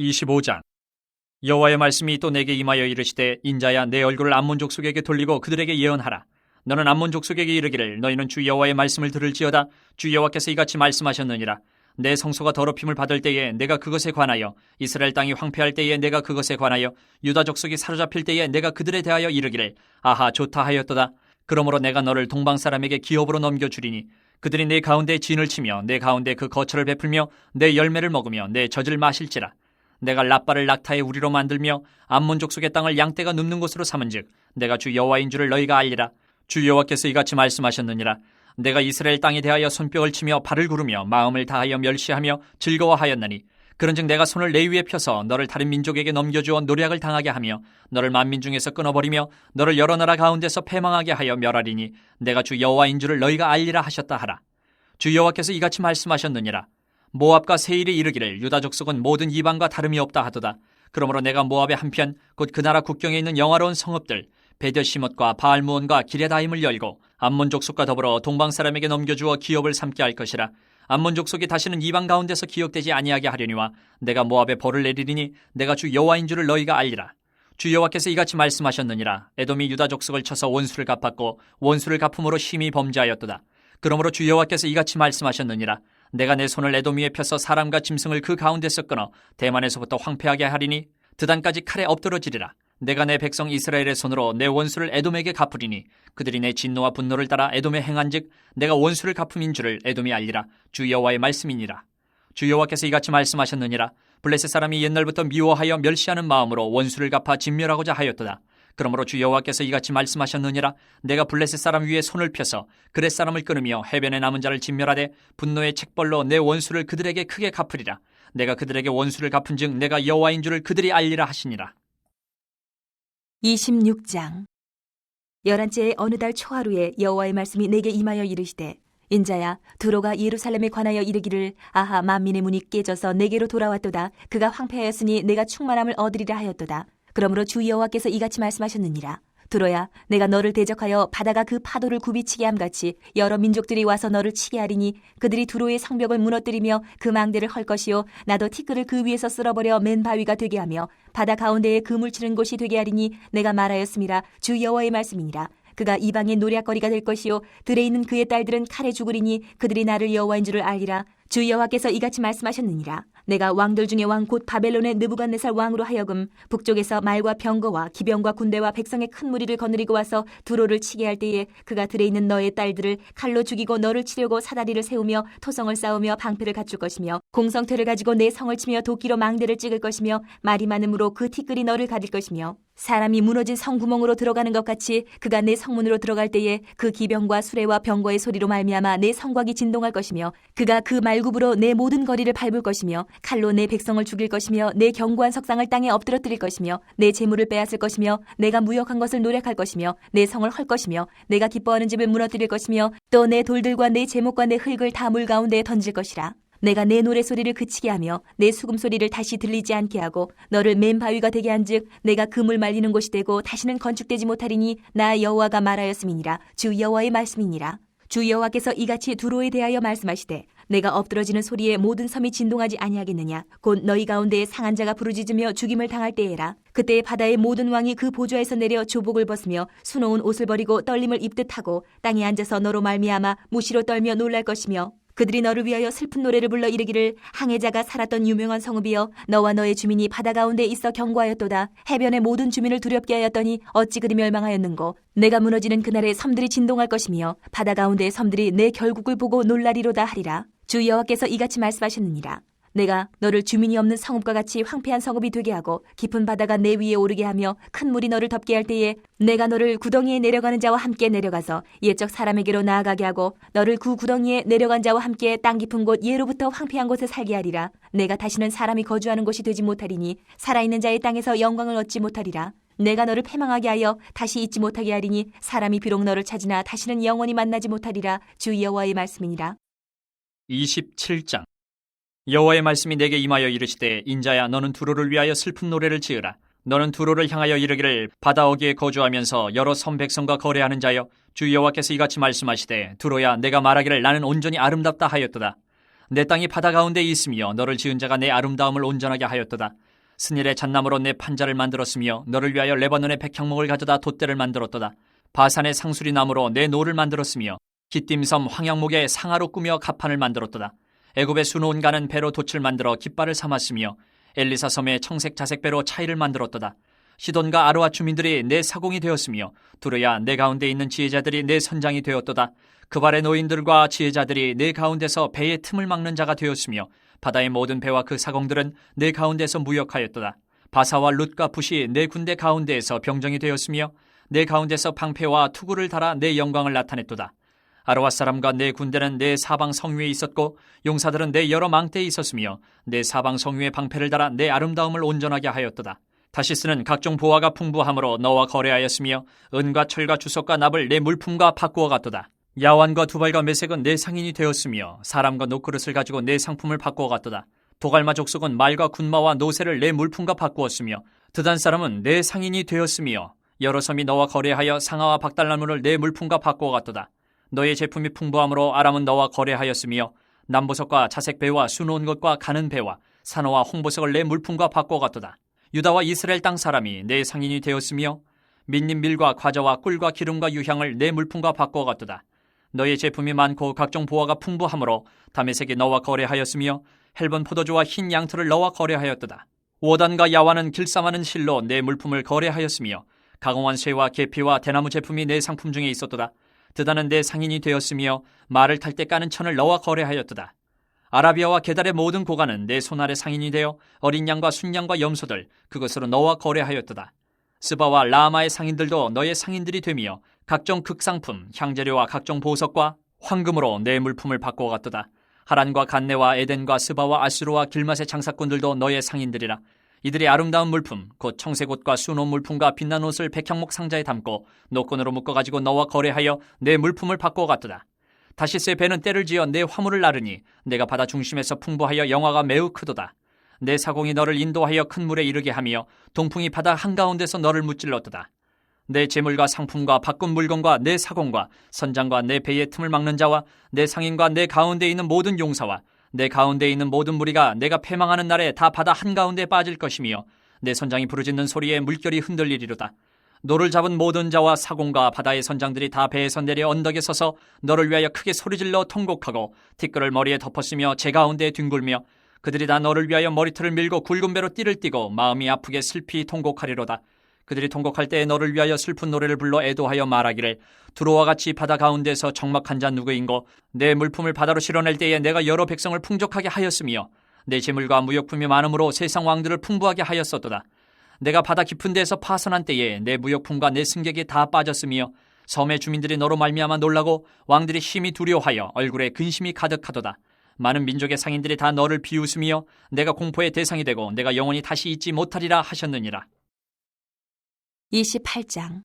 25장. 여호와의 말씀이 또 내게 임하여 이르시되 인자야 내 얼굴을 암몬 족속에게 돌리고 그들에게 예언하라. 너는 암몬 족속에게 이르기를 너희는 주 여호와의 말씀을 들을지어다. 주 여호와께서 이같이 말씀하셨느니라. 내 성소가 더럽힘을 받을 때에 내가 그것에 관하여 이스라엘 땅이 황폐할 때에 내가 그것에 관하여 유다 족속이 사로잡힐 때에 내가 그들에 대하여 이르기를 아하 좋다 하였도다. 그러므로 내가 너를 동방 사람에게 기업으로 넘겨 주리니 그들이 내 가운데 진을 치며 내 가운데 그 거처를 베풀며 내 열매를 먹으며 내 젖을 마실지라 내가 라빠를 낙타의 우리로 만들며 암몬 족 속의 땅을 양떼가 눕는 곳으로 삼은즉 내가 주 여호와인 줄을 너희가 알리라. 주 여호와께서 이같이 말씀하셨느니라. 내가 이스라엘 땅에 대하여 손뼉을 치며 발을 구르며 마음을 다하여 멸시하며 즐거워하였나니 그런즉 내가 손을 내 위에 펴서 너를 다른 민족에게 넘겨주어 노략을 당하게 하며 너를 만민 중에서 끊어버리며 너를 여러 나라 가운데서 패망하게 하여 멸하리니 내가 주 여호와인 줄을 너희가 알리라 하셨다 하라. 주 여호와께서 이같이 말씀하셨느니라 모압과 세일이 이르기를 유다 족속은 모든 이방과 다름이 없다 하도다. 그러므로 내가 모압의 한편 곧 그 나라 국경에 있는 영화로운 성읍들 베드시못과 바알무온과 기레다임을 열고 암몬 족속과 더불어 동방 사람에게 넘겨주어 기업을 삼게 할 것이라. 암몬 족속이 다시는 이방 가운데서 기억되지 아니하게 하려니와 내가 모압에 벌을 내리리니 내가 주 여호와인 줄을 너희가 알리라. 주 여호와께서 이같이 말씀하셨느니라. 에돔이 유다 족속을 쳐서 원수를 갚았고 원수를 갚음으로 심히 범죄하였도다. 그러므로 주 여호와께서 이같이 말씀하셨느니라. 내가 내 손을 에도미에 펴서 사람과 짐승을 그 가운데서 끊어 대만에서부터 황폐하게 하리니 드단까지 칼에 엎드러지리라. 내가 내 백성 이스라엘의 손으로 내 원수를 에돔에게 갚으리니 그들이 내 진노와 분노를 따라 에돔에 행한즉 내가 원수를 갚음인 줄을 에돔이 알리라. 주 여호와의 말씀이니라. 주 여호와께서 이같이 말씀하셨느니라. 블레셋 사람이 옛날부터 미워하여 멸시하는 마음으로 원수를 갚아 진멸하고자 하였도다. 그러므로 주 여호와께서 이같이 말씀하셨느니라. 내가 블레셋 사람 위에 손을 펴서 그렛 사람을 끊으며 해변에 남은 자를 진멸하되 분노의 책벌로 내 원수를 그들에게 크게 갚으리라. 내가 그들에게 원수를 갚은즉 내가 여호와인 줄을 그들이 알리라 하시니라. 26장. 열한째의 어느 달 초하루에 여호와의 말씀이 내게 임하여 이르시되 인자야 두로가 예루살렘에 관하여 이르기를 아하 만민의 문이 깨져서 내게로 돌아왔도다. 그가 황폐하였으니 내가 충만함을 얻으리라 하였도다 그러므로 주 여호와께서 이같이 말씀하셨느니라. 두로야 내가 너를 대적하여 바다가 그 파도를 굽이치게 함같이 여러 민족들이 와서 너를 치게 하리니 그들이 두로의 성벽을 무너뜨리며 그 망대를 헐 것이요 나도 티끌을 그 위에서 쓸어버려 맨 바위가 되게 하며 바다 가운데에 그물 치는 곳이 되게 하리니 내가 말하였음이라 주 여호와의 말씀이니라. 그가 이방의 노략거리가 될 것이요 들에 있는 그의 딸들은 칼에 죽으리니 그들이 나를 여호와인 줄을 알리라. 주 여호와께서 이같이 말씀하셨느니라 내가 왕들 중에 왕곧 바벨론의 느부갓네살 왕으로 하여금 북쪽에서 말과 병거와 기병과 군대와 백성의 큰 무리를 거느리고 와서 두로를 치게 할 때에 그가 들에 있는 너의 딸들을 칼로 죽이고 너를 치려고 사다리를 세우며 토성을 쌓으며 방패를 갖출 것이며 공성태를 가지고 내 성을 치며 도끼로 망대를 찍을 것이며 말이 많음으로 그 티끌이 너를 가릴 것이며 사람이 무너진 성구멍으로 들어가는 것 같이 그가 내 성문으로 들어갈 때에 그 기병과 수레와 병거의 소리로 말미암아 내 성곽이 진동할 것이며 그가 그 말굽으로 내 모든 거리를 밟을 것이며 칼로 내 백성을 죽일 것이며 내 견고한 석상을 땅에 엎드러뜨릴 것이며 내 재물을 빼앗을 것이며 내가 무역한 것을 노력할 것이며 내 성을 헐 것이며 내가 기뻐하는 집을 무너뜨릴 것이며 또 내 돌들과 내 제목과 내 흙을 다 물 가운데에 던질 것이라 내가 내 노래 소리를 그치게 하며 내 수금 소리를 다시 들리지 않게 하고 너를 맨 바위가 되게 한즉 내가 그물 말리는 곳이 되고 다시는 건축되지 못하리니 나 여호와가 말하였음이니라. 주 여호와의 말씀이니라. 주 여호와께서 이같이 두로에 대하여 말씀하시되 내가 엎드러지는 소리에 모든 섬이 진동하지 아니하겠느냐? 곧 너희 가운데에 상한 자가 부르짖으며 죽임을 당할 때에라. 그때 바다의 모든 왕이 그 보좌에서 내려 조복을 벗으며 수놓은 옷을 버리고 떨림을 입듯 하고 땅에 앉아서 너로 말미암아 무시로 떨며 놀랄 것이며 그들이 너를 위하여 슬픈 노래를 불러 이르기를 항해자가 살았던 유명한 성읍이여 너와 너의 주민이 바다 가운데 있어 경고하였도다. 해변의 모든 주민을 두렵게 하였더니 어찌 그리 멸망하였는고? 내가 무너지는 그날에 섬들이 진동할 것이며 바다 가운데의 섬들이 내 결국을 보고 놀라리로다 하리라. 주 여호와께서 이같이 말씀하셨느니라 내가 너를 주민이 없는 성읍과 같이 황폐한 성읍이 되게 하고 깊은 바다가 내 위에 오르게 하며 큰 물이 너를 덮게 할 때에 내가 너를 구덩이에 내려가는 자와 함께 내려가서 옛적 사람에게로 나아가게 하고 너를 그 구덩이에 내려간 자와 함께 땅 깊은 곳 예로부터 황폐한 곳에 살게 하리라. 내가 다시는 사람이 거주하는 곳이 되지 못하리니 살아있는 자의 땅에서 영광을 얻지 못하리라. 내가 너를 패망하게 하여 다시 잊지 못하게 하리니 사람이 비록 너를 찾으나 다시는 영원히 만나지 못하리라. 주 여호와의 말씀이니라. 27장 여호와의 말씀이 내게 임하여 이르시되 인자야 너는 두로를 위하여 슬픈 노래를 지으라 너는 두로를 향하여 이르기를 바다 어귀에 거주하면서 여러 선 백성과 거래하는 자여 주 여호와께서 이같이 말씀하시되 두로야 내가 말하기를 나는 온전히 아름답다 하였도다 내 땅이 바다 가운데 있으며 너를 지은 자가 내 아름다움을 온전하게 하였도다 스닐의 잣나무로 내 판자를 만들었으며 너를 위하여 레바논의 백향목을 가져다 돛대를 만들었도다. 바산의 상수리 나무로 내 노를 만들었으며 기띔섬 황양목의 상하로 꾸며 갑판을 만들었도다. 애굽의 수노온가는 배로 돛을 만들어 깃발을 삼았으며 엘리사 섬의 청색 자색 배로 차이를 만들었도다. 시돈과 아르와 주민들이 내 사공이 되었으며 두루야 내 가운데 있는 지혜자들이 내 선장이 되었도다. 그 발의 노인들과 지혜자들이 내 가운데서 배의 틈을 막는 자가 되었으며 바다의 모든 배와 그 사공들은 내 가운데서 무역하였도다. 바사와 룻과 붓이 내 군대 가운데에서 병정이 되었으며 내 가운데서 방패와 투구를 달아 내 영광을 나타냈도다. 아르와 사람과 내 군대는 내 사방 성위에 있었고 용사들은 내 여러 망대에 있었으며 내 사방 성위에 방패를 달아 내 아름다움을 온전하게 하였도다. 다시스는 각종 보화가 풍부함으로 너와 거래하였으며 은과 철과 주석과 납을 내 물품과 바꾸어 갔도다. 야완과 두발과 메색은 내 상인이 되었으며 사람과 노그릇을 가지고 내 상품을 바꾸어 갔도다. 도갈마 족속은 말과 군마와 노새를 내 물품과 바꾸었으며 드단 사람은 내 상인이 되었으며 여러 섬이 너와 거래하여 상아와 박달나무를 내 물품과 바꾸어 갔도다. 너의 제품이 풍부함으로 아람은 너와 거래하였으며 남보석과 자색 배와 수놓은 것과 가는 배와 산호와 홍보석을 내 물품과 바꾸어 갔도다. 유다와 이스라엘 땅 사람이 내 상인이 되었으며 민님 밀과 과자와 꿀과 기름과 유향을 내 물품과 바꾸어 갔도다. 너의 제품이 많고 각종 보화가 풍부함으로 다메색이 너와 거래하였으며 헬본 포도주와 흰 양털을 너와 거래하였도다. 워단과 야와는 길쌈하는 실로 내 물품을 거래하였으며 가공한 쇠와 계피와 대나무 제품이 내 상품 중에 있었도다. 드다는 내 상인이 되었으며 말을 탈 때 까는 천을 너와 거래하였도다. 아라비아와 게달의 모든 고관은 내 손아래 상인이 되어 어린 양과 순양과 염소들 그것으로 너와 거래하였도다. 스바와 라마의 상인들도 너의 상인들이 되며 각종 극상품, 향재료와 각종 보석과 황금으로 내 물품을 바꾸어 갔도다. 하란과 간네와 에덴과 스바와 아수르와 길맛의 장사꾼들도 너의 상인들이라. 이들이 아름다운 물품, 곧 청색 옷과 수놓은 물품과 빛난 옷을 백향목 상자에 담고 노끈으로 묶어가지고 너와 거래하여 내 물품을 바꾸어 갔도다. 다시스의 배는 때를 지어 내 화물을 나르니 내가 바다 중심에서 풍부하여 영화가 매우 크도다. 내 사공이 너를 인도하여 큰 물에 이르게 하며 동풍이 바다 한가운데서 너를 무찔렀도다. 내 재물과 상품과 바꾼 물건과 내 사공과 선장과 내 배의 틈을 막는 자와 내 상인과 내 가운데 있는 모든 용사와 내 가운데 있는 모든 무리가 내가 패망하는 날에 다 바다 한가운데 빠질 것이며 내 선장이 부르짖는 소리에 물결이 흔들리리로다. 노를 잡은 모든 자와 사공과 바다의 선장들이 다 배에서 내려 언덕에 서서 너를 위하여 크게 소리질러 통곡하고 티끌을 머리에 덮었으며 제 가운데에 뒹굴며 그들이 다 너를 위하여 머리털을 밀고 굵은 배로 띠를 띠고 마음이 아프게 슬피 통곡하리로다. 그들이 통곡할 때에 너를 위하여 슬픈 노래를 불러 애도하여 말하기를 두로와 같이 바다 가운데서 적막한 자 누구인고 내 물품을 바다로 실어낼 때에 내가 여러 백성을 풍족하게 하였으며 내 재물과 무역품이 많음으로 세상 왕들을 풍부하게 하였었도다. 내가 바다 깊은 데에서 파선한 때에 내 무역품과 내 승객이 다 빠졌으며 섬의 주민들이 너로 말미암아 놀라고 왕들이 심히 두려워하여 얼굴에 근심이 가득하도다. 많은 민족의 상인들이 다 너를 비웃으며 내가 공포의 대상이 되고 내가 영원히 다시 잊지 못하리라 하셨느니라. 28장.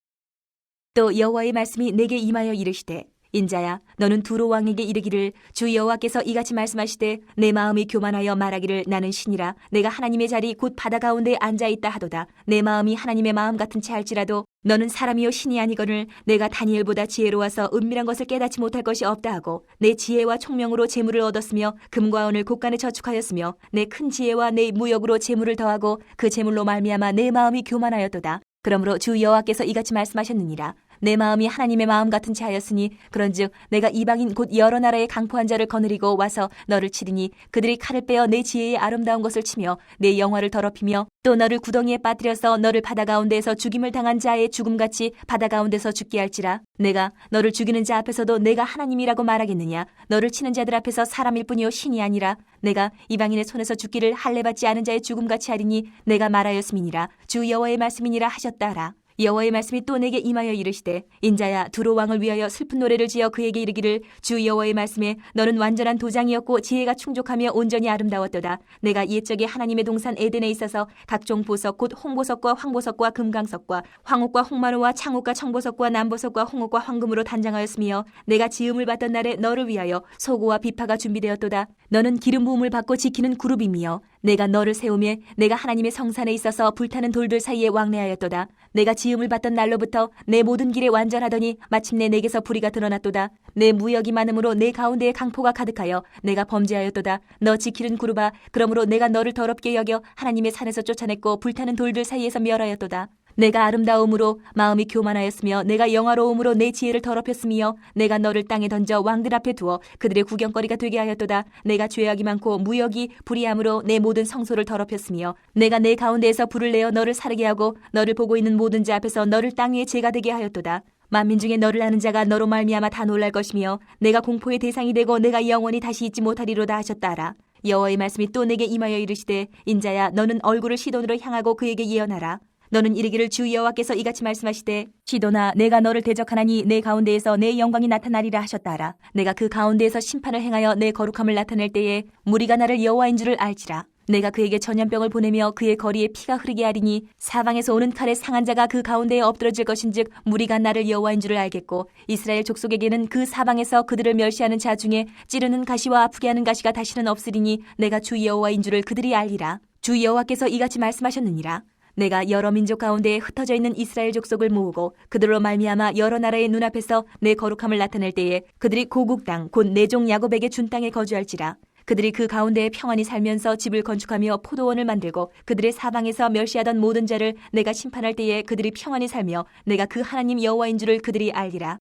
또 여호와의 말씀이 내게 임하여 이르시되 인자야 너는 두로 왕에게 이르기를 주 여호와께서 이같이 말씀하시되 내 마음이 교만하여 말하기를 나는 신이라. 내가 하나님의 자리 곧 바다 가운데 앉아 있다 하도다. 내 마음이 하나님의 마음 같은 채 할지라도 너는 사람이요 신이 아니거늘 내가 다니엘보다 지혜로워서 은밀한 것을 깨닫지 못할 것이 없다 하고 내 지혜와 총명으로 재물을 얻었으며 금과 은을 곳간에 저축하였으며 내 큰 지혜와 내 무역으로 재물을 더하고 그 재물로 말미암아 내 마음이 교만하였도다 그러므로 주 여호와께서 이같이 말씀하셨느니라 내 마음이 하나님의 마음 같은 채 하였으니 그런즉 내가 이방인 곧 여러 나라의 강포한 자를 거느리고 와서 너를 치리니 그들이 칼을 빼어 내 지혜의 아름다운 것을 치며 내 영화를 더럽히며 또 너를 구덩이에 빠뜨려서 너를 바다 가운데서 죽임을 당한 자의 죽음같이 바다 가운데서 죽게 할지라. 내가 너를 죽이는 자 앞에서도 내가 하나님이라고 말하겠느냐? 너를 치는 자들 앞에서 사람일 뿐이요 신이 아니라. 내가 이방인의 손에서 죽기를 할례받지 않은 자의 죽음같이 하리니 내가 말하였음이니라. 주 여호와의 말씀이니라 하셨다 하라 여호와의 말씀이 또 내게 임하여 이르시되 인자야 두로 왕을 위하여 슬픈 노래를 지어 그에게 이르기를 주 여호와의 말씀에 너는 완전한 도장이었고 지혜가 충족하며 온전히 아름다웠도다. 내가 옛적에 하나님의 동산 에덴에 있어서 각종 보석 곧 홍보석과 황보석과 금강석과 황옥과 홍마루와 창옥과 청보석과 남보석과 홍옥과 황금으로 단장하였으며 내가 지음을 받던 날에 너를 위하여 소고와 비파가 준비되었도다. 너는 기름 부음을 받고 지키는 그룹이며 내가 너를 세우며 내가 하나님의 성산에 있어서 불타는 돌들 사이에 왕래하였도다. 내가 지음을 받던 날로부터 내 모든 길에 완전하더니 마침내 내게서 불의가 드러났도다. 내 무역이 많으므로 내 가운데에 강포가 가득하여 내가 범죄하였도다. 너 지키는 구르바 그러므로 내가 너를 더럽게 여겨 하나님의 산에서 쫓아냈고 불타는 돌들 사이에서 멸하였도다. 내가 아름다움으로 마음이 교만하였으며 내가 영화로움으로 내 지혜를 더럽혔으며 내가 너를 땅에 던져 왕들 앞에 두어 그들의 구경거리가 되게 하였도다. 내가 죄악이 많고 무역이 불의함으로 내 모든 성소를 더럽혔으며 내가 내 가운데에서 불을 내어 너를 사르게 하고 너를 보고 있는 모든 자 앞에서 너를 땅 위에 죄가 되게 하였도다. 만민 중에 너를 아는 자가 너로 말미암아 다 놀랄 것이며 내가 공포의 대상이 되고 내가 영원히 다시 잊지 못하리로다 하셨다라. 여호와의 말씀이 또 내게 임하여 이르시되 인자야 너는 얼굴을 시돈으로 향하고 그에게 예언하라 너는 이르기를 주 여호와께서 이같이 말씀하시되 시도나 내가 너를 대적하나니 내 가운데에서 내 영광이 나타나리라 하셨다라. 내가 그 가운데에서 심판을 행하여 내 거룩함을 나타낼 때에 무리가 나를 여호와인 줄을 알지라. 내가 그에게 전염병을 보내며 그의 거리에 피가 흐르게 하리니 사방에서 오는 칼에 상한 자가 그 가운데에 엎드러질 것인즉 무리가 나를 여호와인 줄을 알겠고 이스라엘 족속에게는 그 사방에서 그들을 멸시하는 자 중에 찌르는 가시와 아프게 하는 가시가 다시는 없으리니 내가 주 여호와인 줄을 그들이 알리라. 주 여호와께서 이같이 말씀하셨느니라 내가 여러 민족 가운데에 흩어져 있는 이스라엘 족속을 모으고 그들로 말미암아 여러 나라의 눈앞에서 내 거룩함을 나타낼 때에 그들이 고국 땅 곧 내종 야곱에게 준 땅에 거주할지라. 그들이 그 가운데에 평안히 살면서 집을 건축하며 포도원을 만들고 그들의 사방에서 멸시하던 모든 자를 내가 심판할 때에 그들이 평안히 살며 내가 그 하나님 여호와인 줄을 그들이 알리라.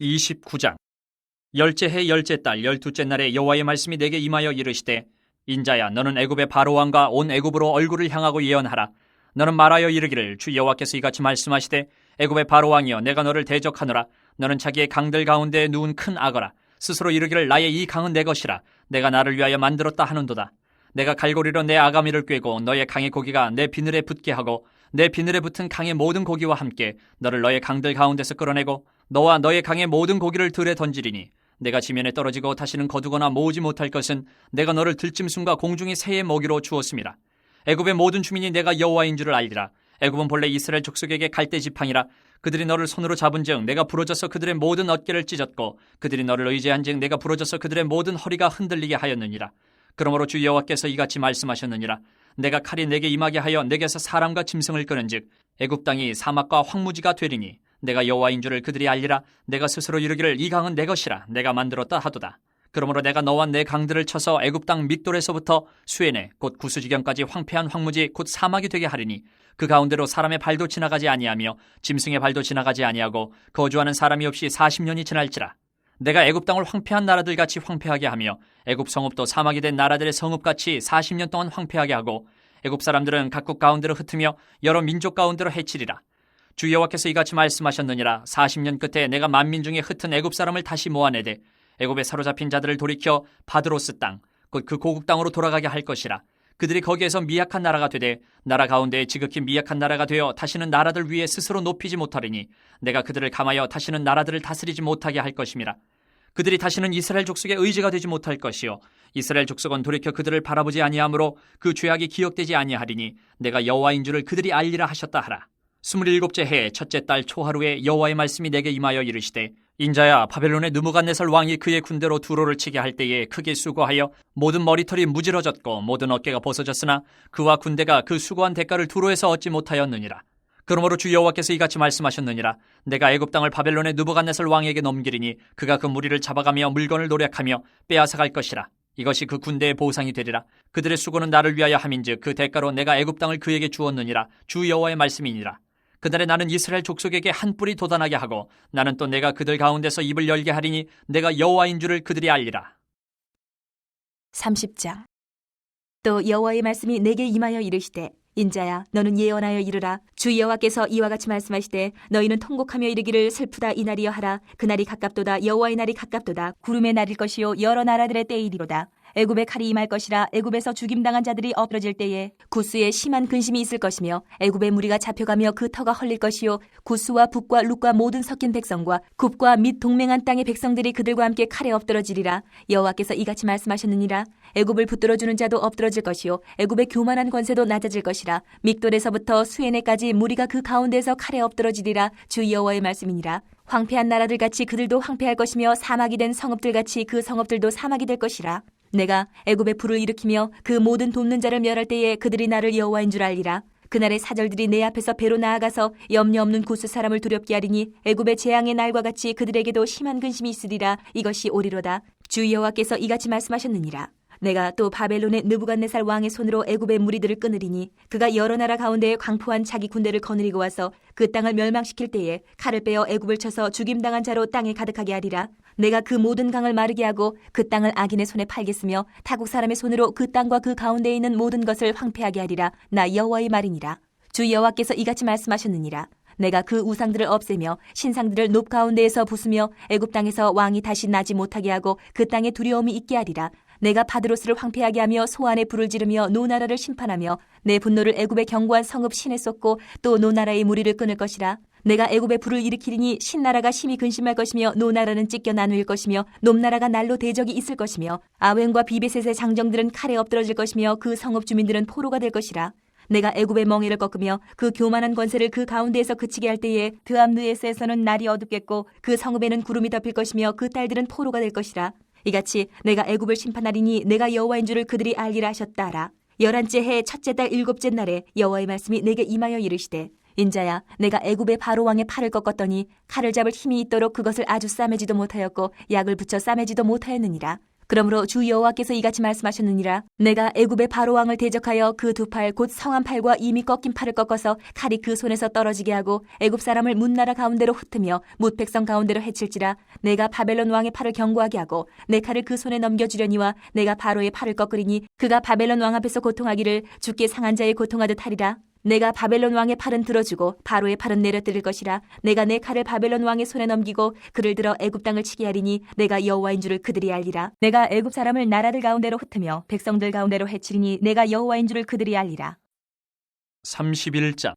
29장. 열째 해 열째 달 열두째 날에 여호와의 말씀이 내게 임하여 이르시되 인자야 너는 애굽의 바로 왕과 온 애굽으로 얼굴을 향하고 예언하라 너는 말하여 이르기를 주 여호와께서 이같이 말씀하시되 애굽의 바로 왕이여 내가 너를 대적하노라. 너는 자기의 강들 가운데 누운 큰 악어라. 스스로 이르기를 나의 이 강은 내 것이라. 내가 나를 위하여 만들었다 하는도다. 내가 갈고리로 내 아가미를 꿰고 너의 강의 고기가 내 비늘에 붙게 하고 내 비늘에 붙은 강의 모든 고기와 함께 너를 너의 강들 가운데서 끌어내고 너와 너의 강의 모든 고기를 들에 던지리니 내가 지면에 떨어지고 다시는 거두거나 모으지 못할 것은 내가 너를 들짐승과 공중의 새의 먹이로 주었습니다. 애굽의 모든 주민이 내가 여호와인 줄을 알리라. 애굽은 본래 이스라엘 족속에게 갈대 지팡이라. 그들이 너를 손으로 잡은즉 내가 부러져서 그들의 모든 어깨를 찢었고 그들이 너를 의지한즉 내가 부러져서 그들의 모든 허리가 흔들리게 하였느니라. 그러므로 주 여호와께서 이같이 말씀하셨느니라. 내가 칼이 내게 임하게 하여 내게서 사람과 짐승을 끄는즉 애굽 땅이 사막과 황무지가 되리니 내가 여호와인 줄을 그들이 알리라. 내가 스스로 이르기를 이 강은 내 것이라. 내가 만들었다 하도다. 그러므로 내가 너와 내 강들을 쳐서 애굽 땅 밑돌에서부터 수에네 곧 구스지경까지 황폐한 황무지 곧 사막이 되게 하리니 그 가운데로 사람의 발도 지나가지 아니하며 짐승의 발도 지나가지 아니하고 거주하는 사람이 없이 40년이 지날지라. 내가 애굽 땅을 황폐한 나라들 같이 황폐하게 하며 애굽 성읍도 사막이 된 나라들의 성읍 같이 40년 동안 황폐하게 하고 애굽 사람들은 각국 가운데로 흩으며 여러 민족 가운데로 해치리라. 주 여호와께서 이같이 말씀하셨느니라. 40년 끝에 내가 만민 중에 흩은 애굽 사람을 다시 모아내되 애굽에 사로잡힌 자들을 돌이켜 바드로스 땅, 곧 그 고국 땅으로 돌아가게 할 것이라. 그들이 거기에서 미약한 나라가 되되 나라 가운데 지극히 미약한 나라가 되어 다시는 나라들 위에 스스로 높이지 못하리니 내가 그들을 감하여 다시는 나라들을 다스리지 못하게 할 것임이라. 그들이 다시는 이스라엘 족속의 의지가 되지 못할 것이요 이스라엘 족속은 돌이켜 그들을 바라보지 아니하므로 그 죄악이 기억되지 아니하리니 내가 여호와인 줄을 그들이 알리라 하셨다 하라. 스물일곱째 해 첫째 달 초하루에 여호와의 말씀이 내게 임하여 이르시되 인자야 바벨론의 느부갓네살 왕이 그의 군대로 두로를 치게 할 때에 크게 수고하여 모든 머리털이 무질어졌고 모든 어깨가 벗어졌으나 그와 군대가 그 수고한 대가를 두로에서 얻지 못하였느니라. 그러므로 주 여호와께서 이같이 말씀하셨느니라 내가 애굽 땅을 바벨론의 느부갓네살 왕에게 넘기리니 그가 그 무리를 잡아가며 물건을 노력하며 빼앗아 갈 것이라. 이것이 그 군대의 보상이 되리라. 그들의 수고는 나를 위하여 함인즉 그 대가로 내가 애굽 땅을 그에게 주었느니라. 주 여호와의 말씀이니라. 그날에 나는 이스라엘 족속에게 한 뿔이 돋아나게 하고 나는 또 내가 그들 가운데서 입을 열게 하리니 내가 여호와인 줄을 그들이 알리라. 30장 또 여호와의 말씀이 내게 임하여 이르시되 인자야 너는 예언하여 이르라. 주 여호와께서 이와 같이 말씀하시되 너희는 통곡하며 이르기를 슬프다 이 날이여 하라. 그날이 가깝도다 여호와의 날이 가깝도다. 구름의 날일 것이요 여러 나라들의 때이리로다 애굽의 칼이 임할 것이라 애굽에서 죽임당한 자들이 엎드러질 때에 구스에 심한 근심이 있을 것이며 애굽의 무리가 잡혀가며 그 터가 헐릴 것이요 구스와 북과 룩과 모든 섞인 백성과 굽과 및 동맹한 땅의 백성들이 그들과 함께 칼에 엎드러지리라. 여호와께서 이같이 말씀하셨느니라. 애굽을 붙들어 주는 자도 엎드러질 것이요 애굽의 교만한 권세도 낮아질 것이라. 믹돌에서부터 수에네까지 무리가 그 가운데서 칼에 엎드러지리라. 주 여호와의 말씀이니라. 황폐한 나라들 같이 그들도 황폐할 것이며 사막이 된 성읍들 같이 그 성읍들도 사막이 될 것이라 내가 애굽에 불을 일으키며 그 모든 돕는 자를 멸할 때에 그들이 나를 여호와인 줄 알리라. 그날의 사절들이 내 앞에서 배로 나아가서 염려 없는 구스 사람을 두렵게 하리니 애굽의 재앙의 날과 같이 그들에게도 심한 근심이 있으리라. 이것이 오리로다. 주 여호와께서 이같이 말씀하셨느니라. 내가 또 바벨론의 느부갓네살 왕의 손으로 애굽의 무리들을 끊으리니 그가 여러 나라 가운데에 광포한 자기 군대를 거느리고 와서 그 땅을 멸망시킬 때에 칼을 빼어 애굽을 쳐서 죽임당한 자로 땅에 가득하게 하리라. 내가 그 모든 강을 마르게 하고 그 땅을 악인의 손에 팔겠으며 타국 사람의 손으로 그 땅과 그 가운데에 있는 모든 것을 황폐하게 하리라. 나 여호와의 말이니라. 주 여호와께서 이같이 말씀하셨느니라. 내가 그 우상들을 없애며 신상들을 높 가운데에서 부수며 애굽 땅에서 왕이 다시 나지 못하게 하고 그 땅에 두려움이 있게 하리라. 내가 바드로스를 황폐하게 하며 소안에 불을 지르며 노나라를 심판하며 내 분노를 애굽의 견고한 성읍 신에 쏟고 또 노나라의 무리를 끊을 것이라. 내가 애굽에 불을 일으키리니 신나라가 심히 근심할 것이며 노나라는 찢겨 나누일 것이며 놈나라가 날로 대적이 있을 것이며 아웬과 비베셋의 장정들은 칼에 엎드러질 것이며 그 성읍 주민들은 포로가 될 것이라. 내가 애굽의 멍에를 꺾으며 그 교만한 권세를 그 가운데에서 그치게 할 때에 드암느에스에서는 날이 어둡겠고 그 성읍에는 구름이 덮일 것이며 그 딸들은 포로가 될 것이라. 이같이 내가 애굽을 심판하리니 내가 여호와인 줄을 그들이 알리라 하셨다라. 열한째 해 첫째 달 일곱째 날에 여호와의 말씀이 내게 임하여 이르시되 인자야 내가 애굽의 바로 왕의 팔을 꺾었더니 칼을 잡을 힘이 있도록 그것을 아주 싸매지도 못하였고 약을 붙여 싸매지도 못하였느니라. 그러므로 주 여호와께서 이같이 말씀하셨느니라. 내가 애굽의 바로 왕을 대적하여 그 두 팔 곧 성한 팔과 이미 꺾인 팔을 꺾어서 칼이 그 손에서 떨어지게 하고 애굽 사람을 문나라 가운데로 흩으며 뭇 백성 가운데로 해칠지라. 내가 바벨론 왕의 팔을 경고하게 하고 내 칼을 그 손에 넘겨주려니와 내가 바로의 팔을 꺾으리니 그가 바벨론 왕 앞에서 고통하기를 죽게 상한 자의 고통하듯 하리라 내가 바벨론 왕의 팔은 들어주고 바로의 팔은 내려뜨릴 것이라. 내가 내 칼을 바벨론 왕의 손에 넘기고 그를 들어 애굽 땅을 치게 하리니 내가 여호와인 줄을 그들이 알리라. 내가 애굽 사람을 나라들 가운데로 흩으며 백성들 가운데로 해치리니 내가 여호와인 줄을 그들이 알리라. 31장.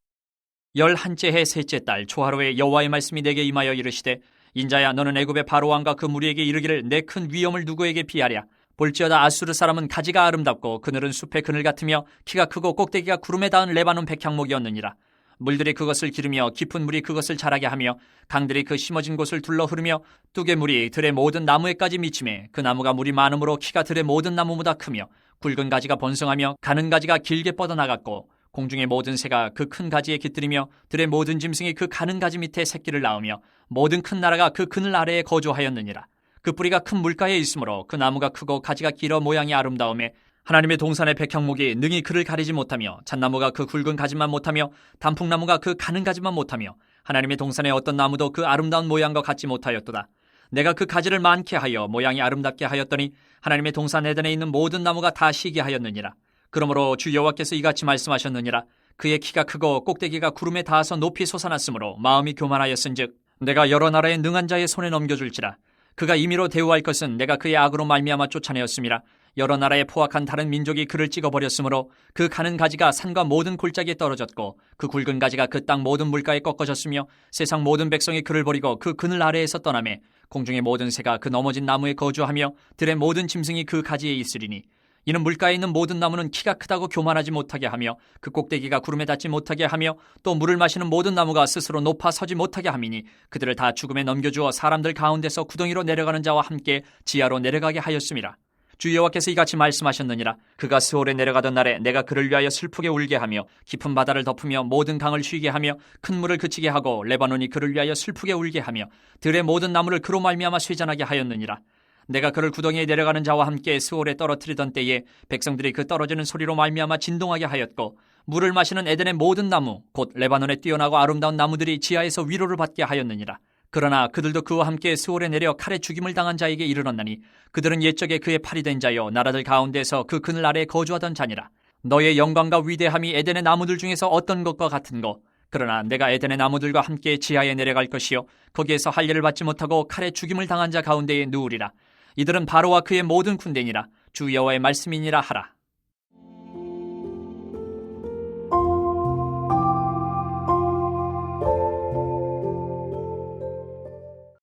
열한째 해 셋째 달 초하루에 여호와의 말씀이 내게 임하여 이르시되 인자야 너는 애굽의 바로 왕과 그 무리에게 이르기를 내 큰 위엄을 누구에게 피하랴 볼지어다 아수르 사람은 가지가 아름답고 그늘은 숲의 그늘 같으며 키가 크고 꼭대기가 구름에 닿은 레바논 백향목이었느니라. 물들이 그것을 기르며 깊은 물이 그것을 자라게 하며 강들이 그 심어진 곳을 둘러 흐르며 뚝의 물이 들의 모든 나무에까지 미치매 그 나무가 물이 많으므로 키가 들의 모든 나무보다 크며 굵은 가지가 번성하며 가는 가지가 길게 뻗어나갔고 공중의 모든 새가 그 큰 가지에 깃들이며 들의 모든 짐승이 그 가는 가지 밑에 새끼를 낳으며 모든 큰 나라가 그 그늘 아래에 거주하였느니라 그 뿌리가 큰 물가에 있으므로 그 나무가 크고 가지가 길어 모양이 아름다움에 하나님의 동산의 백향목이 능히 그를 가리지 못하며 잣나무가 그 굵은 가지만 못하며 단풍나무가 그 가는 가지만 못하며 하나님의 동산의 어떤 나무도 그 아름다운 모양과 같지 못하였도다. 내가 그 가지를 많게 하여 모양이 아름답게 하였더니 하나님의 동산 에덴에 있는 모든 나무가 다 시게 하였느니라. 그러므로 주 여호와께서 이같이 말씀하셨느니라. 그의 키가 크고 꼭대기가 구름에 닿아서 높이 솟아났으므로 마음이 교만하였은즉 내가 여러 나라의 능한 자의 손에 넘겨줄지라. 그가 임의로 대우할 것은 내가 그의 악으로 말미암아 쫓아내었음이라. 여러 나라의 포악한 다른 민족이 그를 찍어버렸으므로 그 가는 가지가 산과 모든 골짜기에 떨어졌고 그 굵은 가지가 그 땅 모든 물가에 꺾어졌으며 세상 모든 백성이 그를 버리고 그 그늘 아래에서 떠나매 공중의 모든 새가 그 넘어진 나무에 거주하며 들의 모든 짐승이 그 가지에 있으리니 이는 물가에 있는 모든 나무는 키가 크다고 교만하지 못하게 하며 그 꼭대기가 구름에 닿지 못하게 하며 또 물을 마시는 모든 나무가 스스로 높아 서지 못하게 함이니 그들을 다 죽음에 넘겨주어 사람들 가운데서 구덩이로 내려가는 자와 함께 지하로 내려가게 하였음이라. 주 여호와께서 이같이 말씀하셨느니라 그가 스올에 내려가던 날에 내가 그를 위하여 슬프게 울게 하며 깊은 바다를 덮으며 모든 강을 쉬게 하며 큰 물을 그치게 하고 레바논이 그를 위하여 슬프게 울게 하며 들의 모든 나무를 그로 말미암아 쇠잔하게 하였느니라 내가 그를 구덩이에 내려가는 자와 함께 스올에 떨어뜨리던 때에 백성들이 그 떨어지는 소리로 말미암아 진동하게 하였고 물을 마시는 에덴의 모든 나무 곧 레바논에 뛰어나고 아름다운 나무들이 지하에서 위로를 받게 하였느니라. 그러나 그들도 그와 함께 스올에 내려 칼에 죽임을 당한 자에게 이르렀나니 그들은 옛적에 그의 팔이 된 자여 나라들 가운데서 그 그늘 아래에 거주하던 자니라. 너의 영광과 위대함이 에덴의 나무들 중에서 어떤 것과 같은 거? 그러나 내가 에덴의 나무들과 함께 지하에 내려갈 것이요 거기에서 할례를 받지 못하고 칼에 죽임을 당한 자 가운데에 누우리라 이들은 바로와 그의 모든 군대니라. 주 여호와의 말씀이니라 하라